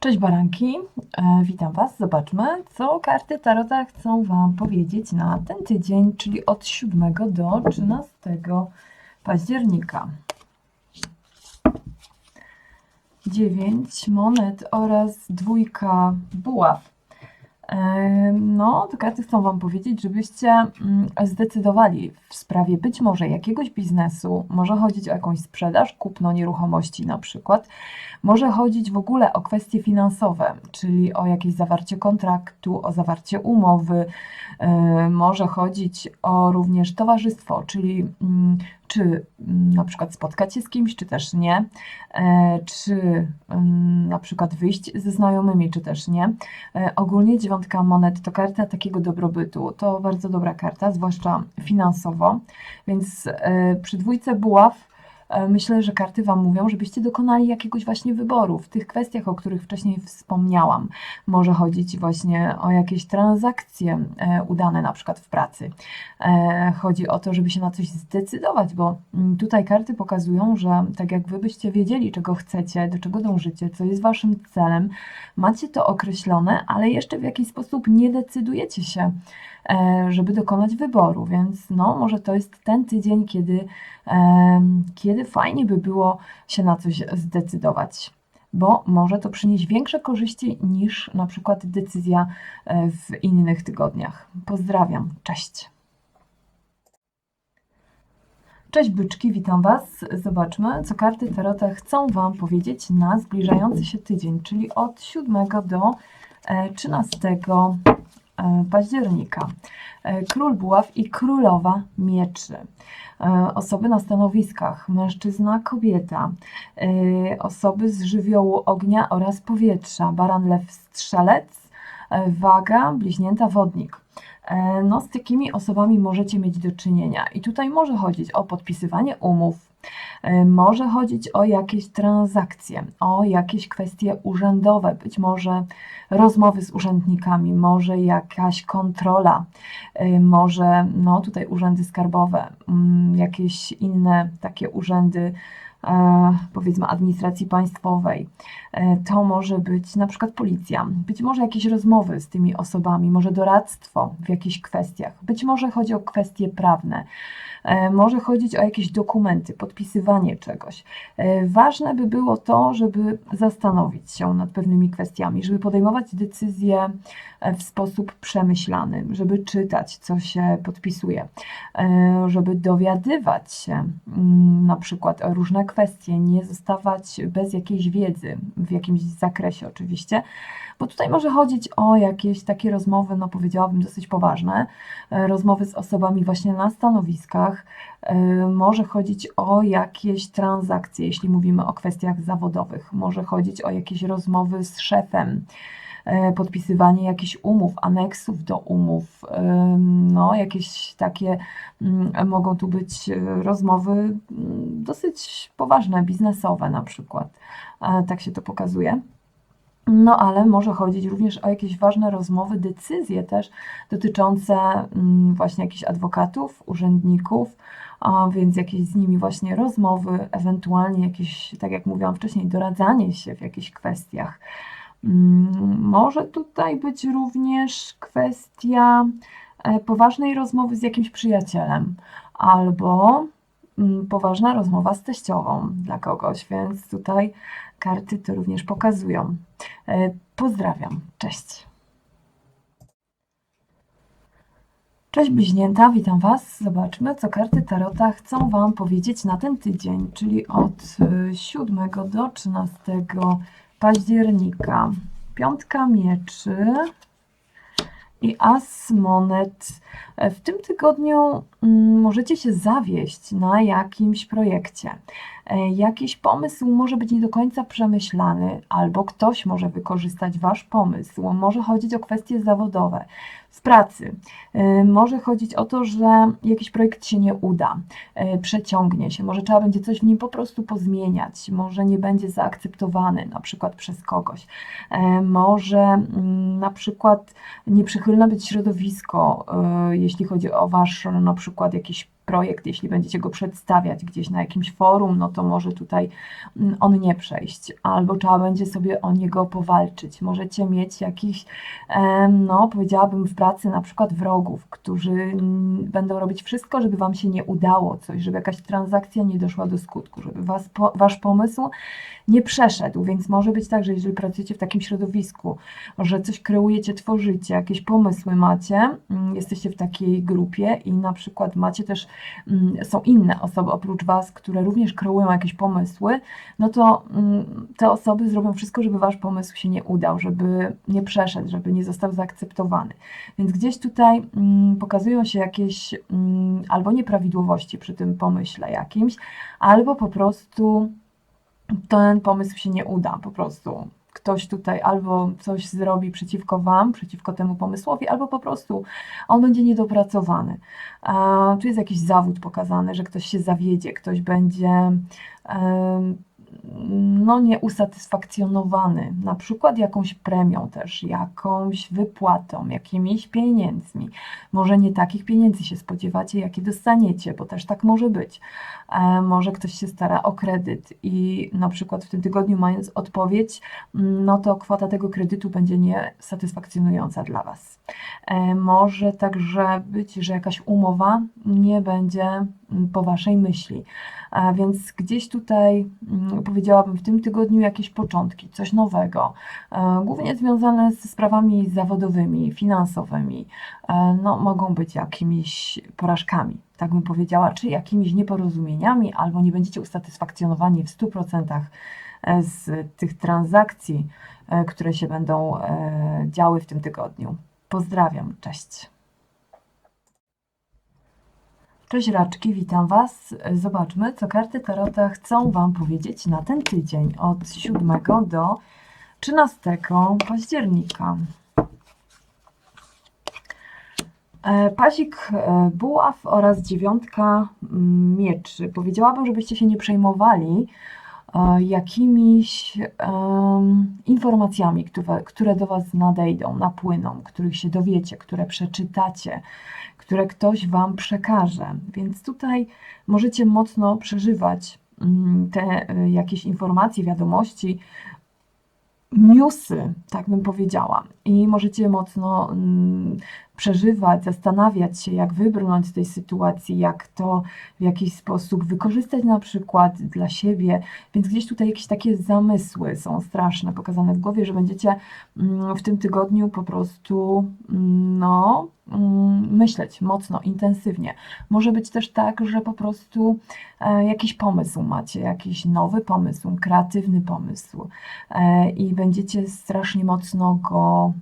Cześć baranki, e, witam Was. Zobaczmy, co karty Tarota chcą Wam powiedzieć na ten tydzień, czyli od 7 do 13 października. 9 monet oraz dwójka buław. No, te karty chcą Wam powiedzieć, żebyście mm, zdecydowali w sprawie być może jakiegoś biznesu, może chodzić o jakąś sprzedaż, kupno nieruchomości na przykład, może chodzić w ogóle o kwestie finansowe, czyli o jakieś zawarcie kontraktu, o zawarcie umowy, może chodzić o również towarzystwo, czyli mm, czy mm, na przykład spotkać się z kimś, czy też nie, e, czy mm, na przykład wyjść ze znajomymi, czy też nie. E, Ogólnie dziewiątka monet to karta takiego dobrobytu. To bardzo dobra karta, zwłaszcza finansowo. Więc e, przy dwójce buław myślę, że karty Wam mówią, żebyście dokonali jakiegoś właśnie wyboru w tych kwestiach, o których wcześniej wspomniałam. Może chodzić właśnie o jakieś transakcje e, udane na przykład w pracy. E, Chodzi o to, żeby się na coś zdecydować, bo mm, tutaj karty pokazują, że tak jak Wy byście wiedzieli, czego chcecie, do czego dążycie, co jest Waszym celem, macie to określone, ale jeszcze w jakiś sposób nie decydujecie się, e, żeby dokonać wyboru, więc no, może to jest ten tydzień, kiedy, em, kiedy fajnie by było się na coś zdecydować, bo może to przynieść większe korzyści niż na przykład decyzja e, w innych tygodniach. Pozdrawiam, cześć. Cześć byczki, witam Was. Zobaczmy, co karty Tarota chcą Wam powiedzieć na zbliżający się tydzień, czyli od 7 do e, 13 e, października. E, Król Buław i Królowa Mieczy. E, Osoby na stanowiskach, mężczyzna, kobieta, e, osoby z żywiołu ognia oraz powietrza, baran, lew, strzelec, e, waga, bliźnięta, wodnik. E, No, z takimi osobami możecie mieć do czynienia. I tutaj może chodzić o podpisywanie umów, e, może chodzić o jakieś transakcje, o jakieś kwestie urzędowe, być może rozmowy z urzędnikami, może jakaś kontrola, e, może no, tutaj urzędy skarbowe, mm, jakieś inne takie urzędy, e, powiedzmy administracji państwowej. E, To może być na przykład policja, być może jakieś rozmowy z tymi osobami, może doradztwo w jakichś kwestiach, być może chodzi o kwestie prawne, może chodzić o jakieś dokumenty, podpisywanie czegoś. E, Ważne by było to, żeby zastanowić się nad pewnymi kwestiami, żeby podejmować decyzje e, w sposób przemyślany, żeby czytać, co się podpisuje, e, żeby dowiadywać się mm, na przykład o różne kwestie, nie zostawać bez jakiejś wiedzy, w jakimś zakresie oczywiście, bo tutaj może chodzić o jakieś takie rozmowy, no powiedziałabym dosyć poważne, e, rozmowy z osobami właśnie na stanowiskach, e, może chodzić o jakieś transakcje, jeśli mówimy o kwestiach zawodowych, może chodzić o jakieś rozmowy z szefem, e, podpisywanie jakichś umów, aneksów do umów, em, no jakieś takie mm, mogą tu być rozmowy mm, dosyć poważne, biznesowe na przykład. Tak się to pokazuje. No, ale może chodzić również o jakieś ważne rozmowy, decyzje też dotyczące mm, właśnie jakichś adwokatów, urzędników, a więc jakieś z nimi właśnie rozmowy, ewentualnie jakieś, tak jak mówiłam wcześniej, doradzanie się w jakichś kwestiach. Mm, Może tutaj być również kwestia e, poważnej rozmowy z jakimś przyjacielem albo mm, poważna rozmowa z teściową dla kogoś, więc tutaj karty to również pokazują. E, Pozdrawiam, cześć. Cześć bliźnięta, witam Was. Zobaczmy, co karty Tarota chcą Wam powiedzieć na ten tydzień, czyli od y, 7 do 13 października. Piątka mieczy i as monet. E, W tym tygodniu mm, możecie się zawieść na jakimś projekcie. E, Jakiś pomysł może być nie do końca przemyślany, albo ktoś może wykorzystać Wasz pomysł. Może chodzić o kwestie zawodowe, w pracy. E, Może chodzić o to, że jakiś projekt się nie uda, e, przeciągnie się, może trzeba będzie coś w nim po prostu pozmieniać, może nie będzie zaakceptowany na przykład przez kogoś. E, Może mm, na przykład nieprzychylne być środowisko, jeśli chodzi o Wasz na przykład jakiś projekt, jeśli będziecie go przedstawiać gdzieś na jakimś forum, no to może tutaj mm, on nie przejść, albo trzeba będzie sobie o niego powalczyć. Możecie mieć jakichś, no powiedziałabym w pracy na przykład wrogów, którzy mm, będą robić wszystko, żeby Wam się nie udało coś, żeby jakaś transakcja nie doszła do skutku, żeby was, po, Wasz pomysł nie przeszedł, więc może być tak, że jeżeli pracujecie w takim środowisku, że coś kreujecie, tworzycie, jakieś pomysły macie, mm, jesteście w takiej grupie i na przykład macie też, są inne osoby oprócz Was, które również kreują jakieś pomysły, no to mm, te osoby zrobią wszystko, żeby Wasz pomysł się nie udał, żeby nie przeszedł, żeby nie został zaakceptowany. Więc gdzieś tutaj mm, pokazują się jakieś mm, albo nieprawidłowości przy tym pomyśle jakimś, albo po prostu ten pomysł się nie uda, po prostu ktoś tutaj albo coś zrobi przeciwko Wam, przeciwko temu pomysłowi, albo po prostu on będzie niedopracowany. Tu jest jakiś zawód pokazany, że ktoś się zawiedzie, ktoś będzie no, nieusatysfakcjonowany, na przykład jakąś premią też, jakąś wypłatą, jakimiś pieniędzmi. Może nie takich pieniędzy się spodziewacie, jakie dostaniecie, bo też tak może być. E, może ktoś się stara o kredyt i na przykład w tym tygodniu mając odpowiedź, no to kwota tego kredytu będzie niesatysfakcjonująca dla Was. E, może także być, że jakaś umowa nie będzie po Waszej myśli. A więc gdzieś tutaj mm, powiedziałabym w tym tygodniu jakieś początki, coś nowego, e, głównie związane ze sprawami zawodowymi, finansowymi. E, No, mogą być jakimiś porażkami, tak bym powiedziała, czy jakimiś nieporozumieniami, albo nie będziecie usatysfakcjonowani w 100% e, z tych transakcji, które się będą działy w tym tygodniu. Pozdrawiam, cześć. Cześć raczki, witam Was. Zobaczmy, co karty Tarota chcą Wam powiedzieć na ten tydzień od 7 do 13 października. E, Pazik e, buław oraz dziewiątka mm, mieczy. Powiedziałabym, żebyście się nie przejmowali jakimiś em, informacjami, które, które do Was nadejdą, napłyną, których się dowiecie, które przeczytacie, które ktoś Wam przekaże. Więc tutaj możecie mocno przeżywać mm, te y, jakieś informacje, wiadomości, newsy, tak bym powiedziała. I możecie mocno mm, przeżywać, zastanawiać się, jak wybrnąć z tej sytuacji, jak to w jakiś sposób wykorzystać na przykład dla siebie. Więc gdzieś tutaj jakieś takie zamysły są straszne, pokazane w głowie, że będziecie mm, w tym tygodniu po prostu no, mm, myśleć mocno, intensywnie. Może być też tak, że po prostu e, jakiś pomysł macie, jakiś nowy pomysł, kreatywny pomysł e, i będziecie strasznie mocno go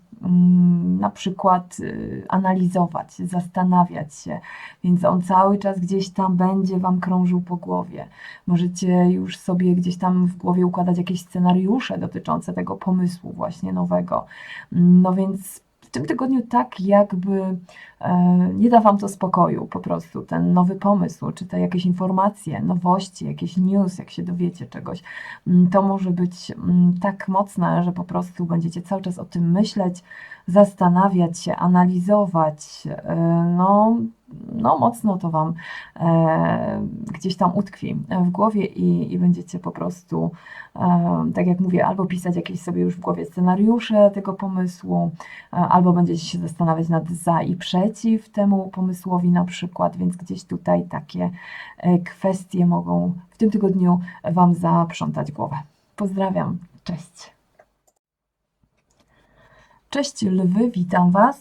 na przykład y, analizować, zastanawiać się, więc on cały czas gdzieś tam będzie Wam krążył po głowie. Możecie już sobie gdzieś tam w głowie układać jakieś scenariusze dotyczące tego pomysłu właśnie nowego. No więc tym tygodniu tak jakby e, nie da Wam to spokoju po prostu, ten nowy pomysł, czy te jakieś informacje, nowości, jakieś news, jak się dowiecie czegoś, mm, to może być mm, tak mocne, że po prostu będziecie cały czas o tym myśleć, zastanawiać się, analizować, e, no, no mocno to Wam e, gdzieś tam utkwi w głowie i, i będziecie po prostu, e, tak jak mówię, albo pisać jakieś sobie już w głowie scenariusze tego pomysłu, albo będziecie się zastanawiać nad za i przeciw temu pomysłowi na przykład, więc gdzieś tutaj takie kwestie mogą w tym tygodniu Wam zaprzątać głowę. Pozdrawiam, cześć. Cześć lwy, witam Was.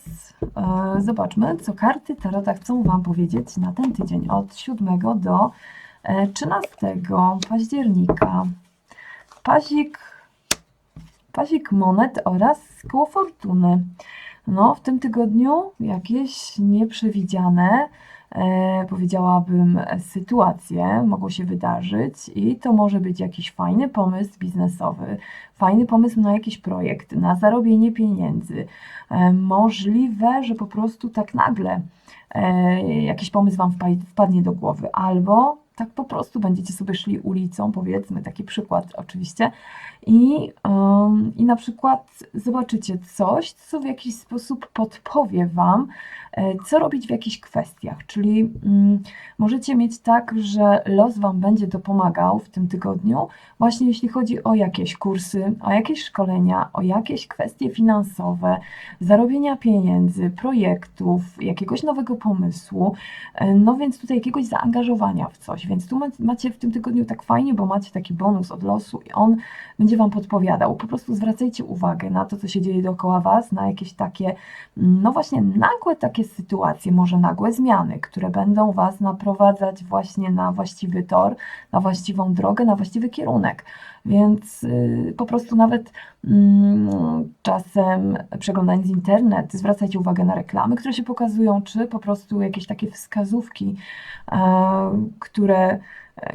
E, Zobaczmy, co karty Tarota chcą Wam powiedzieć na ten tydzień od 7 do e, 13 października. Pazik, pazik monet oraz koło fortuny. No, w tym tygodniu jakieś nieprzewidziane, e, powiedziałabym, sytuacje mogą się wydarzyć i to może być jakiś fajny pomysł biznesowy, fajny pomysł na jakiś projekt, na zarobienie pieniędzy. E, możliwe, że po prostu tak nagle e, jakiś pomysł Wam wpa- wpadnie do głowy, albo tak po prostu będziecie sobie szli ulicą, powiedzmy, taki przykład oczywiście, i, em, i na przykład zobaczycie coś, co w jakiś sposób podpowie Wam, e, co robić w jakichś kwestiach. Czyli mm, możecie mieć tak, że los Wam będzie dopomagał w tym tygodniu, właśnie jeśli chodzi o jakieś kursy, o jakieś szkolenia, o jakieś kwestie finansowe, zarobienia pieniędzy, projektów, jakiegoś nowego pomysłu, e, no więc tutaj jakiegoś zaangażowania w coś. Więc tu ma- macie w tym tygodniu tak fajnie, bo macie taki bonus od losu i on będzie Wam podpowiadał. Po prostu zwracajcie uwagę na to, co się dzieje dookoła Was, na jakieś takie, no właśnie nagłe takie sytuacje, może nagłe zmiany, które będą Was naprowadzać właśnie na właściwy tor, na właściwą drogę, na właściwy kierunek. Więc y, po prostu nawet mm, czasem przeglądając internet, zwracajcie uwagę na reklamy, które się pokazują, czy po prostu jakieś takie wskazówki, które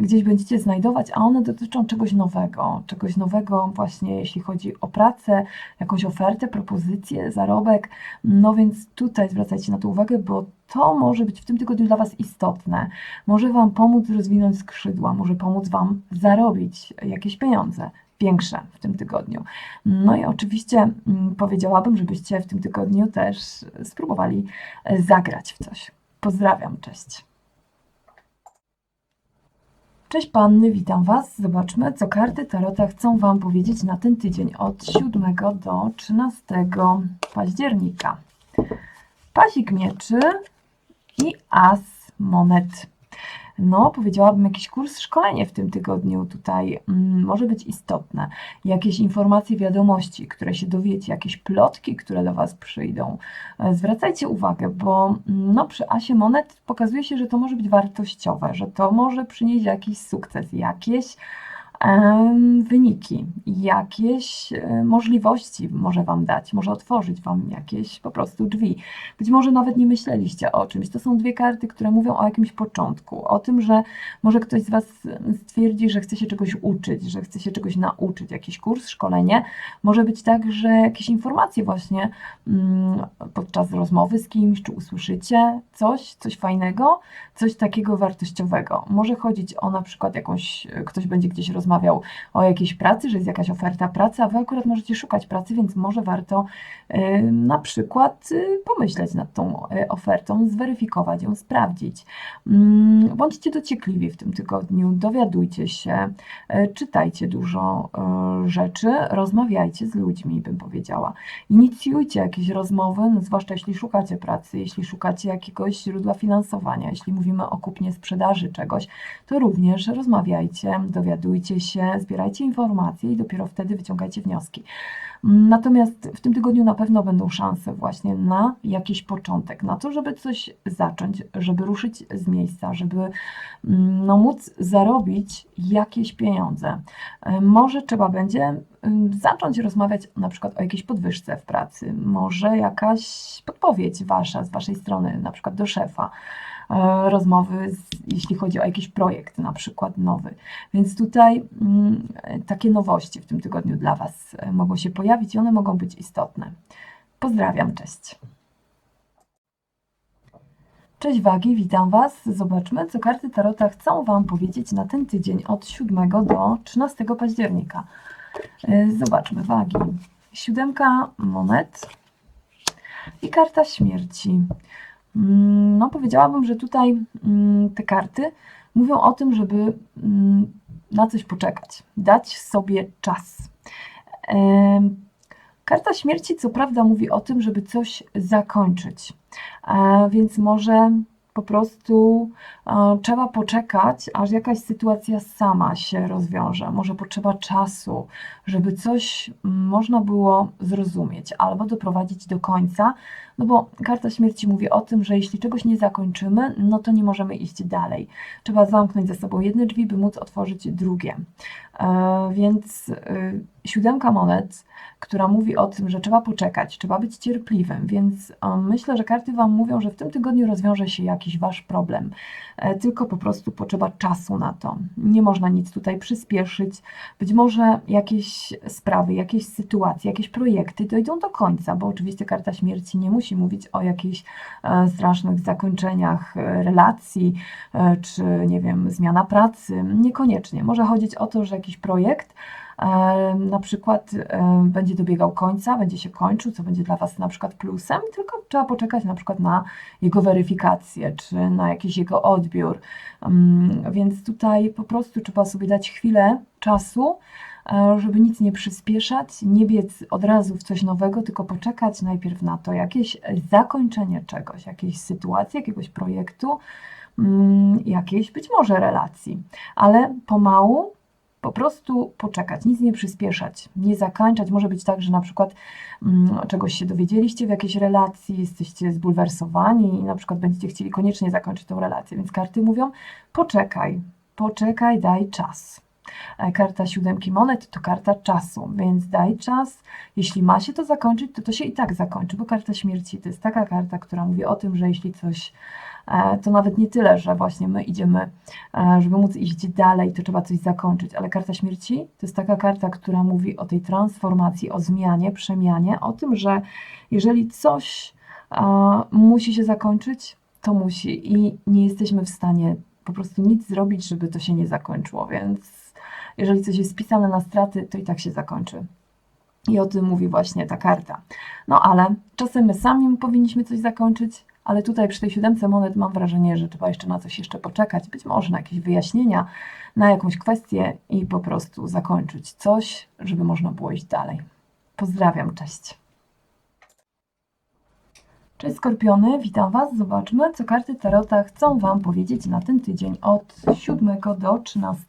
gdzieś będziecie znajdować, a one dotyczą czegoś nowego, czegoś nowego właśnie jeśli chodzi o pracę, jakąś ofertę, propozycję, zarobek. No więc tutaj zwracajcie na to uwagę, bo to może być w tym tygodniu dla Was istotne. Może Wam pomóc rozwinąć skrzydła, może pomóc Wam zarobić jakieś pieniądze większe w tym tygodniu. No i oczywiście mm, powiedziałabym, żebyście w tym tygodniu też spróbowali zagrać w coś. Pozdrawiam, cześć. Cześć panny, witam Was. Zobaczmy, co karty Tarota chcą Wam powiedzieć na ten tydzień od 7 do 13 października. Pazik mieczy i as monet. No, powiedziałabym, jakiś kurs, szkolenie w tym tygodniu tutaj mm, może być istotne. Jakieś informacje, wiadomości, które się dowiecie, jakieś plotki, które do Was przyjdą. E, Zwracajcie uwagę, bo mm, no, przy asie monet pokazuje się, że to może być wartościowe, że to może przynieść jakiś sukces, jakieś wyniki, jakieś e, możliwości może Wam dać, może otworzyć Wam jakieś po prostu drzwi. Być może nawet nie myśleliście o czymś. To są dwie karty, które mówią o jakimś początku, o tym, że może ktoś z Was stwierdzi, że chce się czegoś uczyć, że chce się czegoś nauczyć, jakiś kurs, szkolenie. Może być tak, że jakieś informacje właśnie mm, podczas rozmowy z kimś, czy usłyszycie coś, coś fajnego, coś takiego wartościowego. Może chodzić o na przykład jakąś, ktoś będzie gdzieś rozmawiał o jakiejś pracy, że jest jakaś oferta pracy, a Wy akurat możecie szukać pracy, więc może warto y, na przykład y, pomyśleć nad tą y, ofertą, zweryfikować ją, sprawdzić. Mm, Bądźcie dociekliwi w tym tygodniu, dowiadujcie się, czytajcie dużo rzeczy, rozmawiajcie z ludźmi, bym powiedziała. Inicjujcie jakieś rozmowy, no zwłaszcza jeśli szukacie pracy, jeśli szukacie jakiegoś źródła finansowania, jeśli mówimy o kupnie sprzedaży czegoś, to również rozmawiajcie, dowiadujcie się, zbierajcie informacje i dopiero wtedy wyciągajcie wnioski. Natomiast w tym tygodniu na pewno będą szanse właśnie na jakiś początek, na to, żeby coś zacząć, żeby ruszyć z miejsca, żeby mm, no, móc zarobić jakieś pieniądze. Może trzeba będzie ym, zacząć rozmawiać na przykład o jakiejś podwyżce w pracy, może jakaś podpowiedź wasza, z waszej strony, na przykład do szefa rozmowy, z, jeśli chodzi o jakiś projekt, na przykład nowy. Więc tutaj mm, takie nowości w tym tygodniu dla Was e, mogą się pojawić i one mogą być istotne. Pozdrawiam, cześć. Cześć Wagi, witam Was. Zobaczmy, co karty Tarota chcą Wam powiedzieć na ten tydzień od 7 do 13 października. E, Zobaczmy, Wagi. Siódemka monet i karta śmierci. Mm, No, powiedziałabym, że tutaj mm, te karty mówią o tym, żeby mm, na coś poczekać, dać sobie czas. Karta śmierci, co prawda, mówi o tym, żeby coś zakończyć, więc może po prostu e, trzeba poczekać, aż jakaś sytuacja sama się rozwiąże. Może potrzeba czasu, żeby coś można było zrozumieć albo doprowadzić do końca, no bo karta śmierci mówi o tym, że jeśli czegoś nie zakończymy, no to nie możemy iść dalej. Trzeba zamknąć za sobą jedne drzwi, by móc otworzyć drugie. E, Więc y, siódemka monet, która mówi o tym, że trzeba poczekać, trzeba być cierpliwym, więc um, myślę, że karty Wam mówią, że w tym tygodniu rozwiąże się jakiś Wasz problem, e, tylko po prostu potrzeba czasu na to. Nie można nic tutaj przyspieszyć. Być może jakieś sprawy, jakieś sytuacje, jakieś projekty dojdą do końca, bo oczywiście karta śmierci nie musi mówić o jakichś e, strasznych zakończeniach e, relacji, e, czy nie wiem, zmiana pracy. Niekoniecznie. Może chodzić o to, że jakiś projekt na przykład będzie dobiegał końca, będzie się kończył, co będzie dla Was na przykład plusem, tylko trzeba poczekać na przykład na jego weryfikację, czy na jakiś jego odbiór. Mm, Więc tutaj po prostu trzeba sobie dać chwilę czasu, żeby nic nie przyspieszać, nie biec od razu w coś nowego, tylko poczekać najpierw na to jakieś zakończenie czegoś, jakiejś sytuacji, jakiegoś projektu, mm, jakiejś być może relacji, ale pomału po prostu poczekać, nic nie przyspieszać, nie zakańczać. Może być tak, że na przykład mm, czegoś się dowiedzieliście w jakiejś relacji, jesteście zbulwersowani i na przykład będziecie chcieli koniecznie zakończyć tą relację, więc karty mówią: poczekaj, poczekaj, daj czas. E, Karta siódemki monet to karta czasu, więc daj czas. Jeśli ma się to zakończyć, to to się i tak zakończy, bo karta śmierci to jest taka karta, która mówi o tym, że jeśli coś, e, to nawet nie tyle, że właśnie my idziemy, e, żeby móc iść dalej, to trzeba coś zakończyć, ale karta śmierci to jest taka karta, która mówi o tej transformacji, o zmianie, przemianie, o tym, że jeżeli coś musi się zakończyć, to musi i nie jesteśmy w stanie po prostu nic zrobić, żeby to się nie zakończyło, więc jeżeli coś jest spisane na straty, to i tak się zakończy. I o tym mówi właśnie ta karta. No ale czasem my sami powinniśmy coś zakończyć, ale tutaj przy tej siódemce monet mam wrażenie, że trzeba jeszcze na coś jeszcze poczekać, być może na jakieś wyjaśnienia, na jakąś kwestię i po prostu zakończyć coś, żeby można było iść dalej. Pozdrawiam, cześć. Cześć Skorpiony, witam Was. Zobaczmy, co karty Tarota chcą Wam powiedzieć na ten tydzień od 7 do 13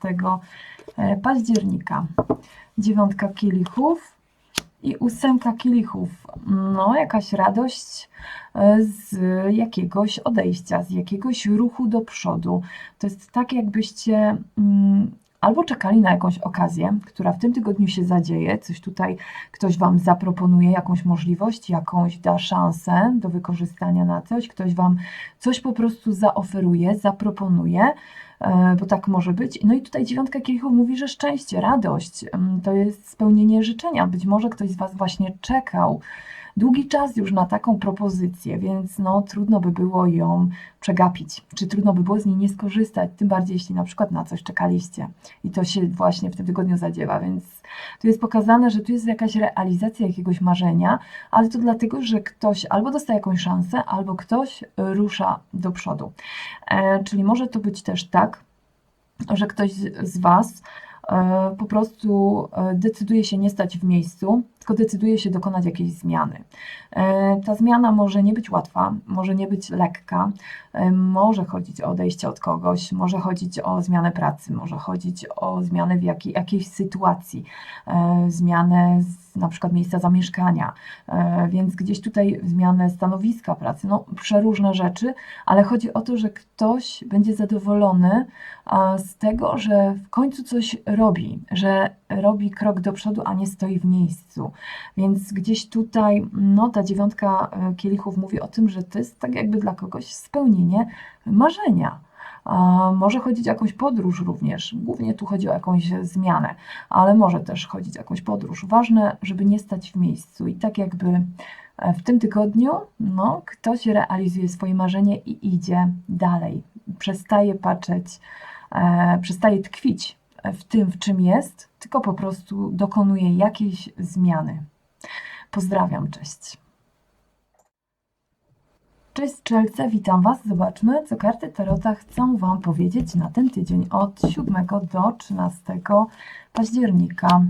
e, października. Dziewiątka kielichów i ósemka kielichów. No, jakaś radość e, z jakiegoś odejścia, z jakiegoś ruchu do przodu. To jest tak, jakbyście mm, albo czekali na jakąś okazję, która w tym tygodniu się zadzieje, coś tutaj ktoś Wam zaproponuje, jakąś możliwość, jakąś da szansę do wykorzystania na coś, ktoś Wam coś po prostu zaoferuje, zaproponuje, e, bo tak może być. No i tutaj dziewiątka kielichów mówi, że szczęście, radość, mm, to jest spełnienie życzenia. Być może ktoś z Was właśnie czekał długi czas już na taką propozycję, więc no trudno by było ją przegapić, czy trudno by było z niej nie skorzystać, tym bardziej jeśli na przykład na coś czekaliście i to się właśnie w tym tygodniu zadziewa, więc tu jest pokazane, że tu jest jakaś realizacja jakiegoś marzenia, ale to dlatego, że ktoś albo dostaje jakąś szansę, albo ktoś rusza do przodu. E, czyli może to być też tak, że ktoś z z Was e, po prostu e, decyduje się nie stać w miejscu, tylko decyduje się dokonać jakiejś zmiany. E, Ta zmiana może nie być łatwa, może nie być lekka, e, może chodzić o odejście od kogoś, może chodzić o zmianę pracy, może chodzić o zmianę w jakiej, jakiejś sytuacji, e, zmianę z, na przykład miejsca zamieszkania, więc gdzieś tutaj zmianę stanowiska pracy, no przeróżne rzeczy, ale chodzi o to, że ktoś będzie zadowolony z tego, że w końcu coś robi, że robi krok do przodu, a nie stoi w miejscu. Więc gdzieś tutaj, no ta dziewiątka e, kielichów mówi o tym, że to jest tak jakby dla kogoś spełnienie marzenia. Może chodzić o jakąś podróż również. Głównie tu chodzi o jakąś zmianę, ale może też chodzić o jakąś podróż. Ważne, żeby nie stać w miejscu i tak jakby e, w tym tygodniu no, ktoś realizuje swoje marzenie i idzie dalej. Przestaje patrzeć, e, przestaje tkwić w tym, w czym jest, tylko po prostu dokonuje jakiejś zmiany. Pozdrawiam, cześć. Cześć strzelce, witam Was. Zobaczmy, co karty Tarota chcą Wam powiedzieć na ten tydzień od 7 do 13 października.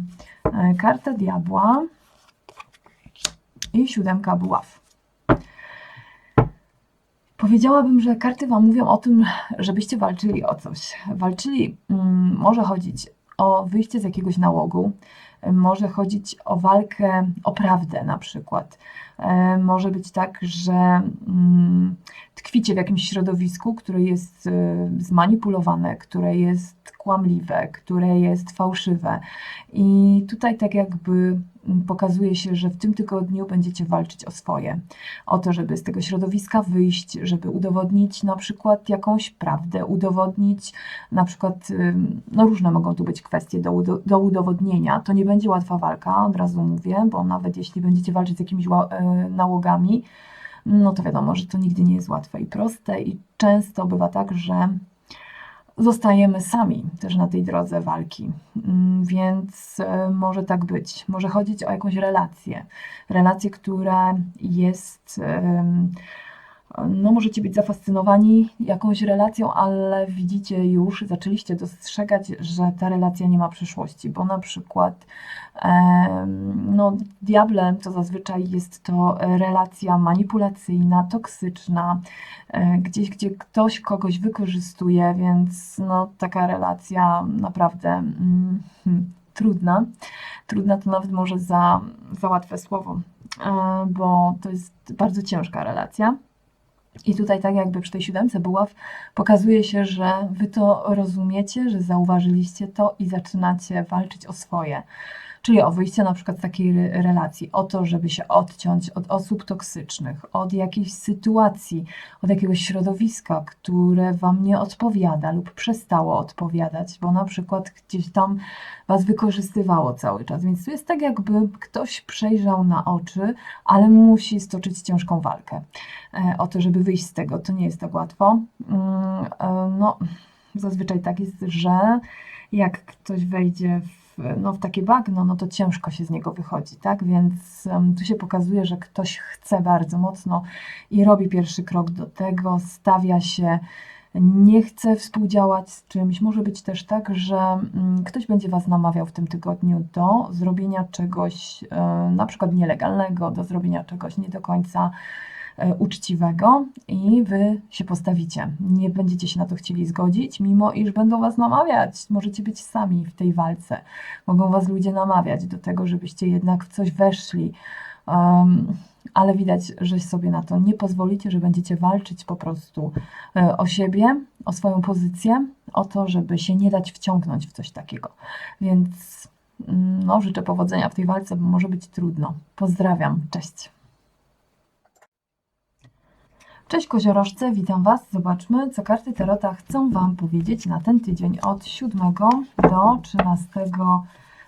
E, Karta diabła i siódemka buław. Powiedziałabym, że karty Wam mówią o tym, żebyście walczyli o coś. Walczyli, mm, może chodzić o wyjście z jakiegoś nałogu, może chodzić o walkę o prawdę na przykład. E, Może być tak, że mm, tkwicie w jakimś środowisku, które jest e, zmanipulowane, które jest kłamliwe, które jest fałszywe. I tutaj tak jakby mm, pokazuje się, że w tym tygodniu będziecie walczyć o swoje, o to, żeby z tego środowiska wyjść, żeby udowodnić na przykład jakąś prawdę, udowodnić na przykład, no różne mogą tu być kwestie do, do udowodnienia. To nie będzie łatwa walka, od razu mówię, bo nawet jeśli będziecie walczyć z jakimiś e, nałogami, no to wiadomo, że to nigdy nie jest łatwe i proste i często bywa tak, że zostajemy sami też na tej drodze walki. Mm, Więc e, może tak być. Może chodzić o jakąś relację. Relację, która jest. No, możecie być zafascynowani jakąś relacją, ale widzicie już, zaczęliście dostrzegać, że ta relacja nie ma przyszłości, bo na przykład no, diablem to zazwyczaj jest to relacja manipulacyjna, toksyczna, e, gdzieś, gdzie ktoś kogoś wykorzystuje, więc no, taka relacja naprawdę mm, hmm, trudna. Trudna to nawet może za, za łatwe słowo, e, bo to jest bardzo ciężka relacja. I tutaj, tak jakby przy tej siódemce buław, pokazuje się, że wy to rozumiecie, że zauważyliście to i zaczynacie walczyć o swoje. Czyli o wyjście na przykład z takiej re- relacji, o to, żeby się odciąć od osób toksycznych, od jakiejś sytuacji, od jakiegoś środowiska, które wam nie odpowiada lub przestało odpowiadać, bo na przykład gdzieś tam was wykorzystywało cały czas. Więc tu jest tak, jakby ktoś przejrzał na oczy, ale musi stoczyć ciężką walkę e, o to, żeby wyjść z tego. To nie jest tak łatwo. Mm, e, No, zazwyczaj tak jest, że jak ktoś wejdzie w, no, w takie bagno, no to ciężko się z niego wychodzi, tak? Więc tu się pokazuje, że ktoś chce bardzo mocno i robi pierwszy krok do tego, stawia się, nie chce współdziałać z czymś. Może być też tak, że mm, ktoś będzie Was namawiał w tym tygodniu do zrobienia czegoś e, na przykład nielegalnego, do zrobienia czegoś nie do końca uczciwego i wy się postawicie. Nie będziecie się na to chcieli zgodzić, mimo iż będą was namawiać. Możecie być sami w tej walce. Mogą was ludzie namawiać do tego, żebyście jednak w coś weszli. Um, ale widać, że sobie na to nie pozwolicie, że będziecie walczyć po prostu e, o siebie, o swoją pozycję, o to, żeby się nie dać wciągnąć w coś takiego. Więc mm, no, życzę powodzenia w tej walce, bo może być trudno. Pozdrawiam, cześć. Cześć koziorożce, witam Was. Zobaczmy, co karty Tarota chcą Wam powiedzieć na ten tydzień od 7 do 13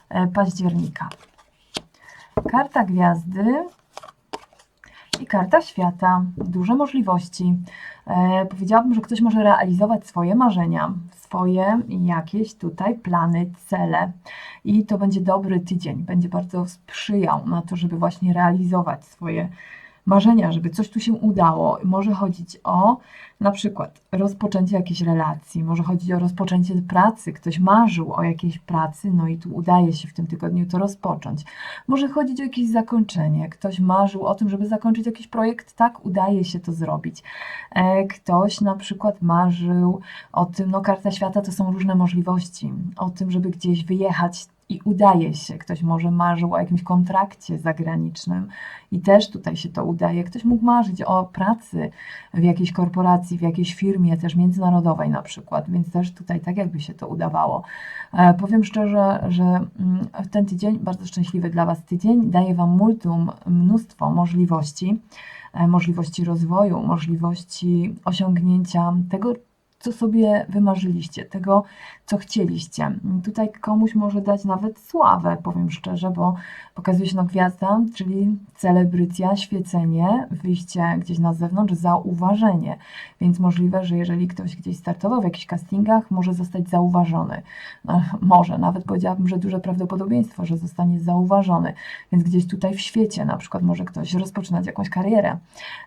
e, października. Karta gwiazdy i karta świata. Duże możliwości. E, powiedziałabym, że ktoś może realizować swoje marzenia, swoje jakieś tutaj plany, cele. I to będzie dobry tydzień. Będzie bardzo sprzyjał na to, żeby właśnie realizować swoje marzenia, żeby coś tu się udało. Może chodzić o na przykład rozpoczęcie jakiejś relacji, może chodzić o rozpoczęcie pracy. Ktoś marzył o jakiejś pracy, no i tu udaje się w tym tygodniu to rozpocząć. Może chodzić o jakieś zakończenie. Ktoś marzył o tym, żeby zakończyć jakiś projekt, tak, udaje się to zrobić. E, Ktoś na przykład marzył o tym, no karta świata to są różne możliwości, o tym, żeby gdzieś wyjechać i udaje się. Ktoś może marzył o jakimś kontrakcie zagranicznym i też tutaj się to udaje. Ktoś mógł marzyć o pracy w jakiejś korporacji, w jakiejś firmie też międzynarodowej na przykład, więc też tutaj tak jakby się to udawało. E, Powiem szczerze, że mm, ten tydzień, bardzo szczęśliwy dla Was tydzień, daje Wam multum, mnóstwo możliwości, e, możliwości rozwoju, możliwości osiągnięcia tego, co sobie wymarzyliście, tego, co chcieliście. Tutaj komuś może dać nawet sławę, powiem szczerze, bo pokazuje się no gwiazda, czyli celebrycja, świecenie, wyjście gdzieś na zewnątrz, zauważenie. Więc możliwe, że jeżeli ktoś gdzieś startował w jakichś castingach, może zostać zauważony. No, może, nawet powiedziałabym, że duże prawdopodobieństwo, że zostanie zauważony. Więc gdzieś tutaj w świecie, na przykład może ktoś rozpoczynać jakąś karierę.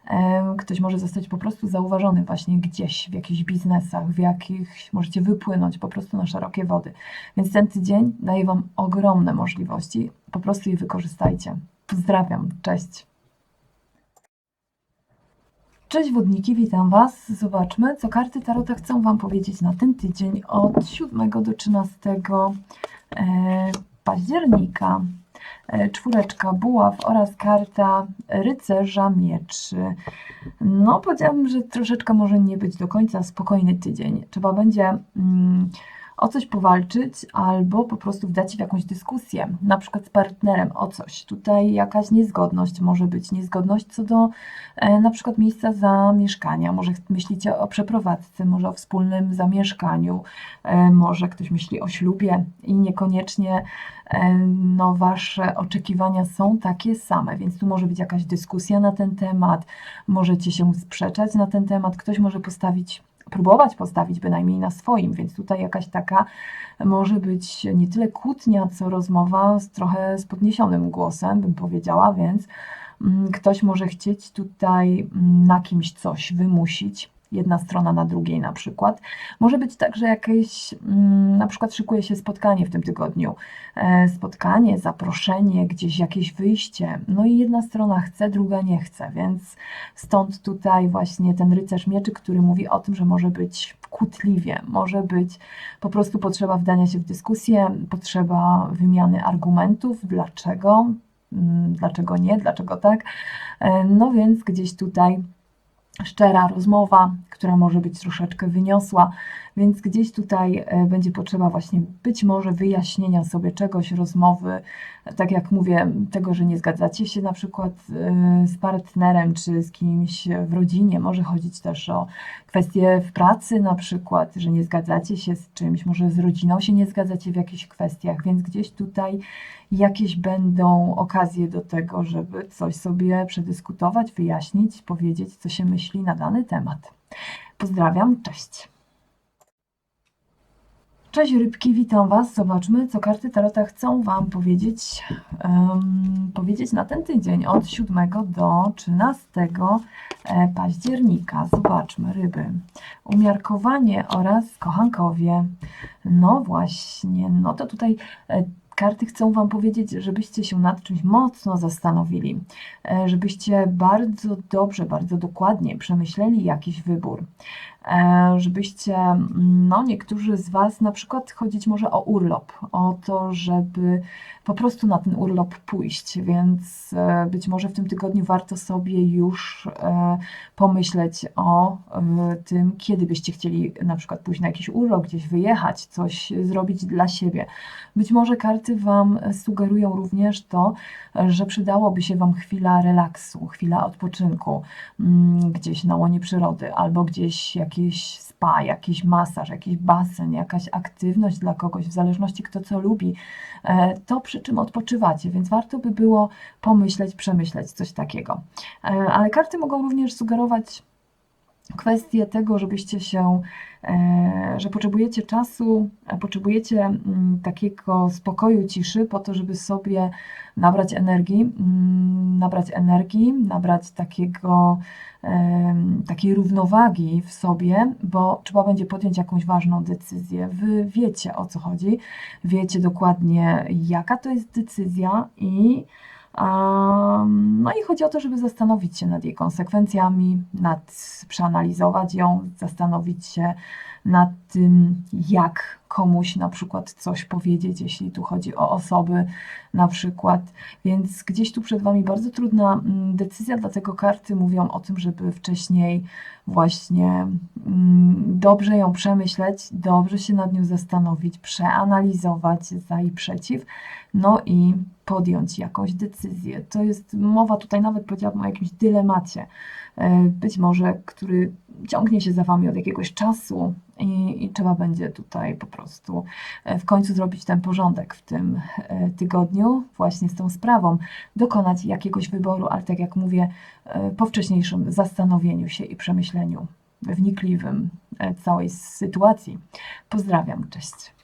Em, Ktoś może zostać po prostu zauważony właśnie gdzieś, w jakichś biznesach, w jakichś, możecie wypłynąć po prostu na szerokie wody. Więc ten tydzień daje Wam ogromne możliwości, po prostu je wykorzystajcie. Pozdrawiam, cześć. Cześć wodniki, witam Was. Zobaczmy, co karty Tarota chcą Wam powiedzieć na ten tydzień od 7 do 13 e, października. E, Czwóreczka buław oraz karta rycerza mieczy. No, powiedziałabym, że troszeczkę może nie być do końca spokojny tydzień. Trzeba będzie mm, o coś powalczyć albo po prostu wdać się w jakąś dyskusję, na przykład z partnerem o coś. Tutaj jakaś niezgodność może być, niezgodność co do e, na przykład miejsca zamieszkania. Może myślicie o przeprowadzce, może o wspólnym zamieszkaniu, e, może ktoś myśli o ślubie i niekoniecznie e, no, wasze oczekiwania są takie same, więc tu może być jakaś dyskusja na ten temat, możecie się sprzeczać na ten temat, ktoś może postawić próbować postawić bynajmniej na swoim, więc tutaj jakaś taka może być nie tyle kłótnia, co rozmowa z trochę z podniesionym głosem, bym powiedziała, więc mm, ktoś może chcieć tutaj mm, na kimś coś wymusić. Jedna strona na drugiej na przykład. Może być tak, że jakieś, mm, na przykład szykuje się spotkanie w tym tygodniu. E, Spotkanie, zaproszenie, gdzieś jakieś wyjście. No i jedna strona chce, druga nie chce, więc Stąd tutaj właśnie ten rycerz mieczy, który mówi o tym, że może być kłótliwie, może być po prostu potrzeba wdania się w dyskusję, potrzeba wymiany argumentów, dlaczego, mm, dlaczego nie, dlaczego tak. E, No więc gdzieś tutaj szczera rozmowa, która może być troszeczkę wyniosła, więc gdzieś tutaj e, będzie potrzeba właśnie być może wyjaśnienia sobie czegoś, rozmowy, tak jak mówię, tego, że nie zgadzacie się na przykład e, z partnerem czy z kimś w rodzinie. Może chodzić też o kwestie w pracy na przykład, że nie zgadzacie się z czymś, może z rodziną się nie zgadzacie w jakichś kwestiach, więc gdzieś tutaj jakieś będą okazje do tego, żeby coś sobie przedyskutować, wyjaśnić, powiedzieć, co się myśli na dany temat. Pozdrawiam, cześć. Cześć rybki, witam Was. Zobaczmy, co karty Tarota chcą Wam powiedzieć, em, powiedzieć na ten tydzień od 7 do 13 e, października. Zobaczmy, ryby. Umiarkowanie oraz kochankowie. No właśnie, no to tutaj e, karty chcą Wam powiedzieć, żebyście się nad czymś mocno zastanowili, e, żebyście bardzo dobrze, bardzo dokładnie przemyśleli jakiś wybór, żebyście, mm, no niektórzy z Was na przykład chodzić może o urlop, o to, żeby po prostu na ten urlop pójść, więc e, być może w tym tygodniu warto sobie już e, pomyśleć o e, tym, kiedy byście chcieli na przykład pójść na jakiś urlop, gdzieś wyjechać, coś zrobić dla siebie. Być może karty Wam sugerują również to, że przydałoby się Wam chwila relaksu, chwila odpoczynku mm, gdzieś na łonie przyrody, albo gdzieś jakieś spa, jakiś masaż, jakiś basen, jakaś aktywność dla kogoś, w zależności kto co lubi, e, to przy czym odpoczywacie, więc warto by było pomyśleć, przemyśleć coś takiego. E, Ale karty mogą również sugerować kwestię tego, żebyście się, e, że potrzebujecie czasu, e, potrzebujecie mm, takiego spokoju, ciszy po to, żeby sobie nabrać energii, mm, nabrać energii, nabrać takiego, em, takiej równowagi w sobie, bo trzeba będzie podjąć jakąś ważną decyzję. Wy wiecie o co chodzi, wiecie dokładnie jaka to jest decyzja i no i chodzi o to, żeby zastanowić się nad jej konsekwencjami, nad, przeanalizować ją, zastanowić się nad tym, jak komuś na przykład coś powiedzieć, jeśli tu chodzi o osoby na przykład. Więc gdzieś tu przed Wami bardzo trudna mm, decyzja, dlatego karty mówią o tym, żeby wcześniej właśnie mm, dobrze ją przemyśleć, dobrze się nad nią zastanowić, przeanalizować za i przeciw, no i podjąć jakąś decyzję. To jest mowa tutaj nawet powiedziałabym o jakimś dylemacie, być może, który ciągnie się za Wami od jakiegoś czasu i, i trzeba będzie tutaj po prostu e, w końcu zrobić ten porządek w tym e, tygodniu właśnie z tą sprawą, dokonać jakiegoś wyboru, ale tak jak mówię, e, po wcześniejszym zastanowieniu się i przemyśleniu wnikliwym e, całej sytuacji. Pozdrawiam, cześć.